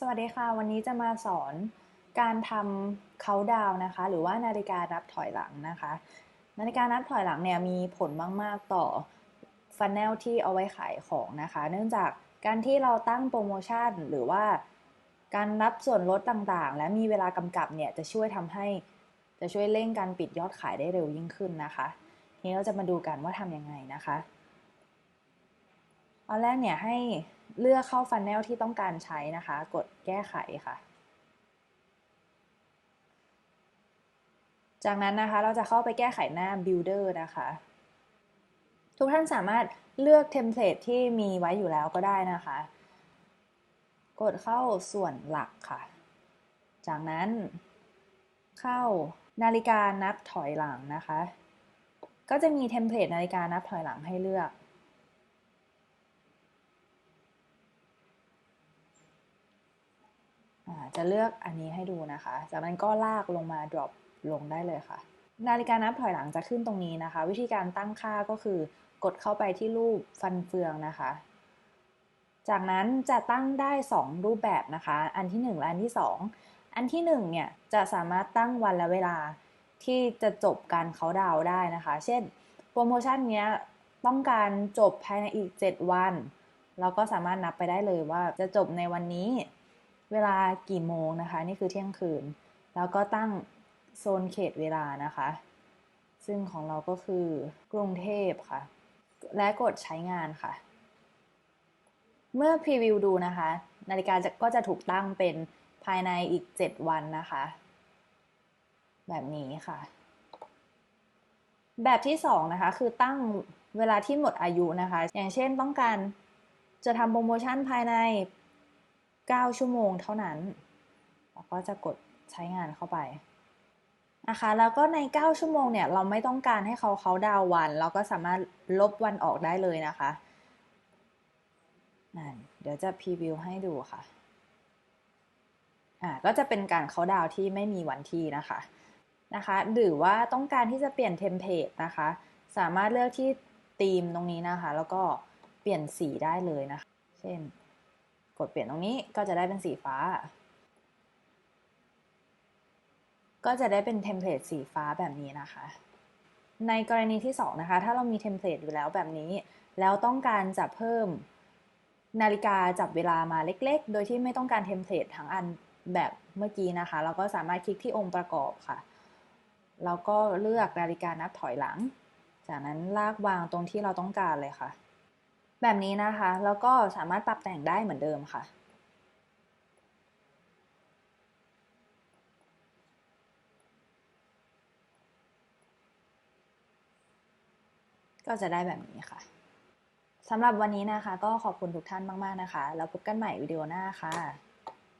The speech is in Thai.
สวัสดีค่ะ วันนี้จะมาสอนการทำเขาดาวนะคะ หรือว่านาฬิกานับถอยหลังนะคะ นาฬิกานับถอยหลังเนี่ยมีผลมาก ๆ ต่อฟันแนลที่เอาไว้ขายของนะคะ เนื่องจากการที่เราตั้งโปรโมชั่นหรือว่า การรับส่วนลดต่างๆ และมีเวลากำกับเนี่ยจะช่วยทำให้จะช่วยเร่งการปิดยอดขายได้เร็วยิ่งขึ้นนะคะ ทีนี้เราจะมาดูกันว่าทำยังไงนะคะ อันแรกเนี่ยให้เลือกเข้าฟันแนลที่ต้องการใช้นะคะ กดแก้ไขค่ะ จากนั้นนะคะเราจะเข้าไปแก้ไขหน้า Builder นะคะ ทุกท่านสามารถเลือกเทมเพลตที่มีไว้อยู่แล้วก็ได้นะคะ กดเข้าส่วนหลักค่ะ จากนั้นเข้านาฬิกานับถอยหลังนะคะ ก็จะมีเทมเพลตนาฬิกานับถอยหลังให้เลือก จะเลือกอันนี้ให้ดูนะคะ จากนั้นก็ลากลงมา drop ลงได้เลยค่ะ นาฬิกานับถอยหลังจะขึ้นตรงนี้นะคะ วิธีการตั้งค่าก็คือกดเข้าไปที่รูปฟันเฟืองนะคะ จากนั้นจะตั้งได้ 2 รูปแบบนะคะ อันที่ 1 และอันที่ 2 อันที่ 1 เนี่ยจะสามารถตั้งวันและเวลาที่จะจบการเขาดาวได้นะคะ เช่น โปรโมชั่นนี้ต้องการจบภายในอีก 7 วัน เราก็สามารถนับไปได้เลยว่าจะจบในวันนี้ เวลากี่โมงนะคะ นี่คือเที่ยงคืน แล้วก็ตั้งโซนเขตเวลานะคะ ซึ่งของเราก็คือกรุงเทพค่ะ และกดใช้งานค่ะ เมื่อพรีวิวดูนะคะ นาฬิกาจะก็จะถูกตั้งเป็นภายในอีก 7 วันนะคะ แบบนี้ค่ะ แบบที่ 2 นะคะ คือตั้งเวลาที่หมดอายุนะคะ อย่างเช่นต้องการจะทำโปรโมชั่นภายใน 9 ชั่วโมงเท่านั้นเราก็จะกดใช้งานเข้าไปนะคะแล้วก็ใน 9 ชั่วโมงเนี่ยเราไม่ต้องการให้เขาเขาดาววัน เราก็สามารถลบวันออกได้เลยนะคะนั่นเดี๋ยวจะพรีวิวให้ดูค่ะอ่าก็จะเป็นการเขาดาวที่ไม่มีวันที่นะคะนะคะ หรือว่าต้องการที่จะเปลี่ยนเทมเพลตนะคะ สามารถเลือกที่ธีมตรงนี้นะคะ แล้วก็เปลี่ยนสีได้เลยนะคะ เช่น กดเปลี่ยนตรงนี้ก็จะได้เป็นสีฟ้า ก็จะได้เป็นเทมเพลตสีฟ้าแบบนี้นะคะ ในกรณีที่ 2 นะคะ ถ้าเรามีเทมเพลตอยู่แล้วแบบนี้ แล้วต้องการจะเพิ่มนาฬิกาจับเวลามาเล็กๆ โดยที่ไม่ต้องการเทมเพลตทั้งอันแบบเมื่อกี้นะคะ เราก็สามารถคลิกที่องค์ประกอบค่ะ แล้วก็เลือกนาฬิกานับถอยหลัง จากนั้นลากวางตรงที่เราต้องการเลยค่ะ แบบนี้นะคะ แล้วก็สามารถปรับแต่งได้เหมือนเดิมค่ะ ก็จะได้แบบนี้ค่ะสำหรับวันนี้นะคะ ก็ขอบคุณทุกท่านมาก ๆ นะคะ แล้วพบกันใหม่วิดีโอหน้าค่ะ